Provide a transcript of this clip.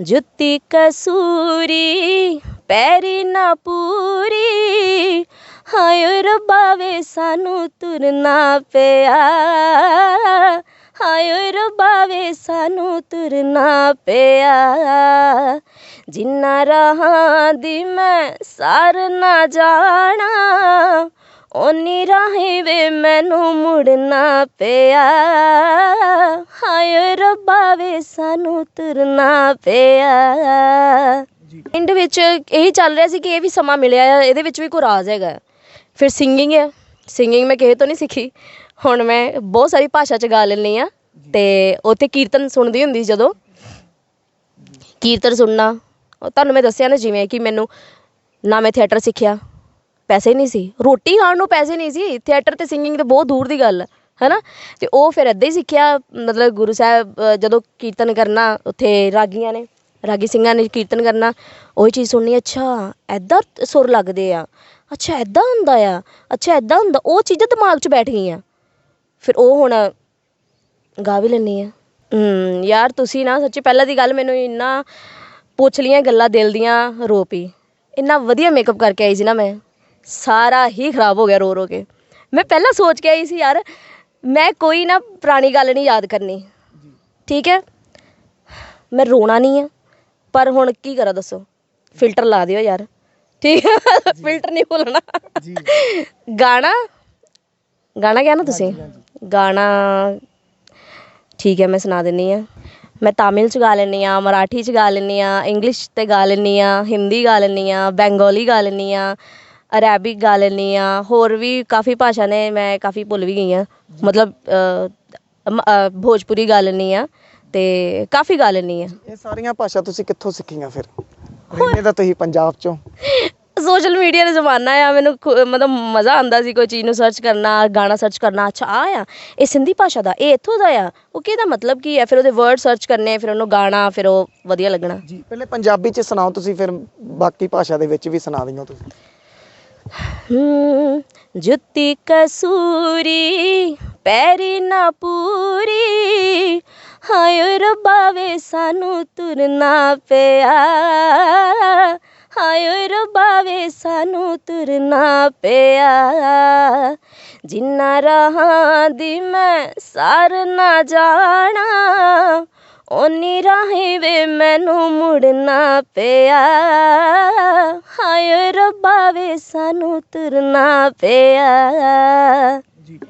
ਜੁੱਤੀ ਕਸੂਰੀ, ਪੈਰੀ ਨਾ ਪੂਰੀ। ਹਾਏ ਓਏ ਰੱਬਾ ਵੇ, ਸਾਨੂੰ ਤੁਰਨਾ ਪਿਆ। ਹਾਏ ਓਏ ਰੱਬਾ ਵੇ, ਸਾਨੂੰ ਤੁਰਨਾ ਪਿਆ। ਜਿੰਨਾ ਰਾਹਾਂ ਦੀ ਮੈਂ ਸਾਰ ਨਾ ਜਾਣਾ, ਓਨੀ ਰਾਹੀਂ ਵੇ ਮੈਨੂੰ ਮੁੜਨਾ ਪਿਆ। ਰੱਬਾ ਵੇ ਸਾਨੂੰ ਤੁਰਨਾ ਪਿਆ। ਪਿੰਡ ਵਿੱਚ ਇਹੀ ਚੱਲ ਰਿਹਾ ਸੀ ਕਿ ਇਹ ਵੀ ਸਮਾਂ ਮਿਲਿਆ ਆ ਇਹਦੇ ਵਿੱਚ ਵੀ ਕੋਈ ਰਾਜ਼ ਹੈਗਾ। ਫਿਰ ਸਿੰਗਿੰਗ ਹੈ ਸਿੰਗਿੰਗ ਮੈਂ ਕਿਸੇ ਤੋਂ ਨਹੀਂ ਸਿੱਖੀ। ਹੁਣ ਮੈਂ ਬਹੁਤ ਸਾਰੀ ਭਾਸ਼ਾ ਚ ਗਾ ਲੈਂਦੀ ਆ ਤੇ ਉੱਥੇ ਕੀਰਤਨ ਸੁਣਦੀ ਹੁੰਦੀ ਸੀ ਜਦੋਂ। ਕੀਰਤਨ ਸੁਣਨਾ। ਤੁਹਾਨੂੰ ਮੈਂ ਦੱਸਿਆ ਨਾ ਜਿਵੇਂ ਕਿ ਮੈਨੂੰ ਨਾ ਮੈਂ ਥੀਏਟਰ ਸਿੱਖਿਆ। ਪੈਸੇ ਨਹੀਂ ਸੀ। ਰੋਟੀ ਖਾਣ ਨੂੰ ਪੈਸੇ ਨਹੀਂ ਸੀ। ਥੀਏਟਰ ਤੇ ਸਿੰਗਿੰਗ ਤੇ ਬਹੁਤ ਦੂਰ ਦੀ ਗੱਲ ਹੈ ਹੈ ਨਾ ਅਤੇ ਉਹ ਫਿਰ ਇੱਦਾਂ ਹੀ ਸਿੱਖਿਆ, ਮਤਲਬ ਗੁਰੂ ਸਾਹਿਬ ਜਦੋਂ ਕੀਰਤਨ ਕਰਨਾ, ਉੱਥੇ ਰਾਗੀਆਂ ਨੇ, ਰਾਗੀ ਸਿੰਘਾਂ ਨੇ ਕੀਰਤਨ ਕਰਨਾ, ਉਹੀ ਚੀਜ਼ ਸੁਣਨੀ, ਅੱਛਾ ਇੱਦਾਂ ਸੁਰ ਲੱਗਦੇ ਆ, ਅੱਛਾ ਇੱਦਾਂ ਹੁੰਦਾ ਆ, ਅੱਛਾ ਇੱਦਾਂ ਹੁੰਦਾ, ਉਹ ਚੀਜ਼ਾਂ ਦਿਮਾਗ 'ਚ ਬੈਠ ਗਈਆਂ। ਫਿਰ ਉਹ ਹੁਣ ਗਾ ਵੀ ਲੈਂਦੀ ਆ। ਯਾਰ ਤੁਸੀਂ ਨਾ ਸੱਚੀ ਪਹਿਲਾਂ ਦੀ ਗੱਲ ਮੈਨੂੰ ਇੰਨਾ ਪੁੱਛ ਲੀਆਂ ਗੱਲਾਂ ਦਿਲ ਦੀਆਂ, ਰੋ ਪਈ ਇੰਨਾ ਵਧੀਆ ਮੇਕਅਪ ਕਰਕੇ ਆਈ ਸੀ ਨਾ ਮੈਂ। ਸਾਰਾ ਹੀ ਖਰਾਬ ਹੋ ਗਿਆ ਰੋ ਰੋ ਕੇ। ਮੈਂ ਪਹਿਲਾਂ ਸੋਚ ਕੇ ਆਈ ਸੀ, ਯਾਰ ਮੈਂ ਕੋਈ ਨਾ ਪੁਰਾਣੀ ਗੱਲ ਨਹੀਂ ਯਾਦ ਕਰਨੀ। ਠੀਕ ਹੈ? ਮੈਂ ਰੋਣਾ ਨਹੀਂ ਆ ਪਰ ਹੁਣ ਕੀ ਕਰਾਂ ਦੱਸੋ? ਫਿਲਟਰ ਲਾ ਦਿਓ ਯਾਰ। ਠੀਕ ਹੈ? ਫਿਲਟਰ ਨਹੀਂ ਭੁੱਲਣਾ। ਜੀ। ਗਾਣਾ? ਗਾਣਾ ਕਿਹਾ ਨਾ ਤੁਸੀਂ? ਗਾਣਾ ਠੀਕ ਹੈ ਮੈਂ ਸੁਣਾ ਦਿੰਨੀ ਆ ਮੈਂ ਤਾਮਿਲ ਚ ਗਾ ਲੈਂਦੀ ਆ ਮਰਾਠੀ ਚ ਗਾ ਲੈਂਦੀ ਆ ਇੰਗਲਿਸ਼ ਤੇ ਗਾ ਲੈਂਦੀ ਆ ਹਿੰਦੀ ਗਾ ਲੈਂਦੀ ਆ ਬੰਗਾਲੀ ਗਾ ਲੈਂਦੀ ਆ ਅਰੈਬਿਕ ਗਾ ਲੈਂਦੀ ਆ ਹੋਰ ਵੀ ਕਾਫੀ ਭਾਸ਼ਾ ਨੇ ਮੈਂ ਕਾਫੀ ਭੁੱਲ ਵੀ ਗਈ ਆ। ਮਤਲਬ ਅ, ਮ- ਅ, ਭੋਜਪੁਰੀ ਗਾ ਲੈਂਦੀ ਆ ਤੇ ਕਾਫੀ ਗਾ ਲੈਂਦੀ ਆ। ਇਹ ਸਾਰੀਆਂ ਭਾਸ਼ਾ ਤੁਸੀਂ ਕਿੱਥੋਂ ਸਿੱਖੀਆਂ ਫਿਰ? ਰਹਿੰਦੇ ਤਾਂ ਤੁਸੀਂ ਪੰਜਾਬ ਚੋਂ। ਸੋਸ਼ਲ ਮੀਡੀਆ ਦਾ ਜ਼ਮਾਨਾ ਆ ਮੈਨੂੰ ਖੁ- ਮਤਲਬ ਮਜ਼ਾ ਆਉਂਦਾ ਸੀ ਕੋਈ ਚੀਜ਼ ਨੂੰ ਸਰਚ ਕਰਨਾ ਗਾਣਾ ਸਰਚ ਕਰਨਾ। ਅੱਛਾ ਆ ਆ ਇਹ ਸਿੰਧੀ ਭਾਸ਼ਾ ਦਾ ਇਹ ਇੱਥੋਂ ਦਾ ਆ? ਉਹ ਕਿਹਦਾ ਮਤਲਬ ਕੀ ਹੈ ਫਿਰ ਉਹਦੇ ਵਰਡ ਸਰਚ ਕਰਨੇ ਫਿਰ ਉਹਨੂੰ ਗਾਣਾ ਫਿਰ ਉਹ ਵਧੀਆ ਲੱਗਣਾ। ਜੀ ਪਹਿਲੇ ਪੰਜਾਬੀ ਚ ਸੁਣਾਓ ਤੁਸੀਂ ਫਿਰ ਬਾਕੀ ਭਾਸ਼ਾ ਦੇ ਵਿੱਚ ਵੀ ਸੁਣਾ ਦਿਓ ਤੁਸੀਂ। ਜੁੱਤੀ ਕਸੂਰੀ, ਪੈਰੀ ਨਾ ਪੂਰੀ। ਹਾਏ ਓਏ ਰੱਬਾ ਵੇ, ਸਾਨੂੰ ਤੁਰਨਾ ਪਿਆ। ਹਾਏ ਓਏ ਰੱਬਾ ਵੇ, ਸਾਨੂੰ ਤੁਰਨਾ ਪਿਆ। ਜਿੰਨਾ ਰਾਹਾਂ ਦੀ ਮੈਂ ਸਾਰ ਨਾ ਜਾਣਾ, ਓਨੀ ਰਾਹੀਂ ਵੇ ਮੈਨੂੰ ਮੁੜਨਾ ਪਿਆ। ਰੱਬਾ ਵੇ ਸਾਨੂੰ ਤੁਰਨਾ ਪਿਆ।